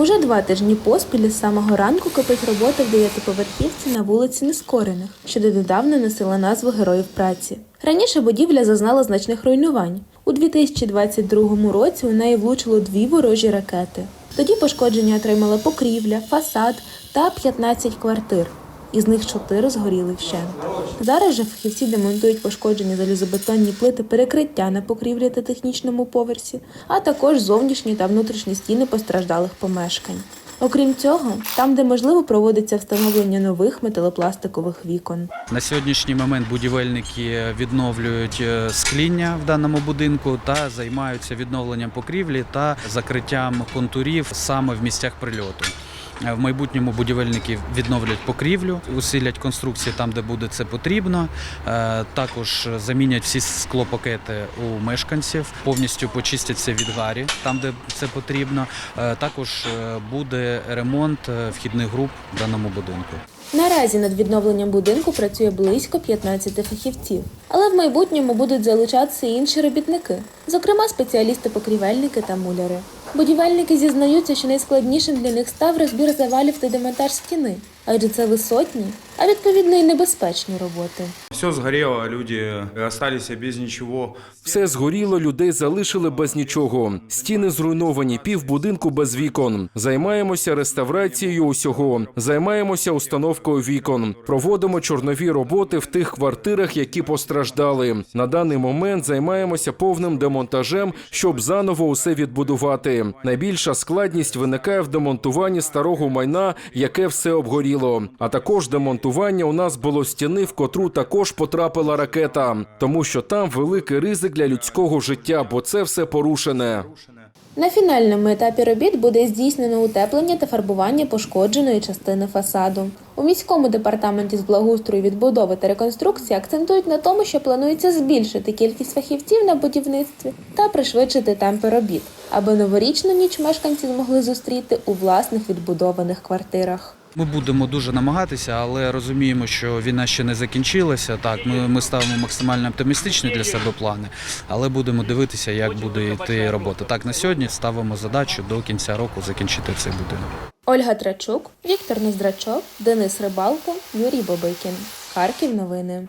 Уже два тижні поспіль з самого ранку кипить робота в дев'ятиповерхівці на вулиці Нескорених, що донедавна носила назву Героїв праці. Раніше будівля зазнала значних руйнувань. У 2022 році у неї влучило дві ворожі ракети. Тоді пошкодження отримали покрівля, фасад та 15 квартир. Із них чотири згоріли вщент. Зараз же фахівці демонтують пошкоджені залізобетонні плити перекриття на покрівлі та технічному поверсі, а також зовнішні та внутрішні стіни постраждалих помешкань. Окрім цього, там, де можливо, проводиться встановлення нових металопластикових вікон. На сьогоднішній момент будівельники відновлюють е, скління в даному будинку та займаються відновленням покрівлі та закриттям контурів саме в місцях прильоту. В майбутньому будівельники відновлять покрівлю, усилять конструкції там, де буде це потрібно. Е, Також замінять всі склопакети у мешканців, повністю почистяться від гарі там, де це потрібно. Е, Також е, буде ремонт вхідних груп в даному будинку. Наразі над відновленням будинку працює близько 15 фахівців, але в майбутньому будуть залучатися інші робітники, зокрема спеціалісти-покрівельники та муляри. Будівельники зізнаються, що найскладнішим для них став розбір завалів та демонтаж стіни, адже це висотні, а відповідно і небезпечні роботи. Все сгорело, люди остались без ничего. Все згоріло, людей залишили без нічого. Стіни зруйновані, пів будинку без вікон. Займаємося реставрацією усього. Займаємося установкою вікон. Проводимо чорнові роботи в тих квартирах, які постраждали. На даний момент займаємося повним демонтажем, щоб заново усе відбудувати. Найбільша складність виникає в демонтуванні старого майна, яке все обгоріло. А також демонтування у нас було стіни, в котру також потрапила ракета, тому що там великий ризик для людського життя, бо це все порушене. На фінальному етапі робіт буде здійснено утеплення та фарбування пошкодженої частини фасаду. У міському департаменті з благоустрою відбудови та реконструкції акцентують на тому, що планується збільшити кількість фахівців на будівництві та пришвидшити темпи робіт, аби новорічну ніч мешканці змогли зустріти у власних відбудованих квартирах. Ми будемо дуже намагатися, але розуміємо, що війна ще не закінчилася. Так, ми, ми ставимо максимально оптимістичні для себе плани, але будемо дивитися, як буде йти робота. Так, на сьогодні ставимо задачу до кінця року закінчити цей будинок. Ольга Трачук, Віктор Ноздрачов, Денис Рибалко, Юрій Бобикін. Харків новини.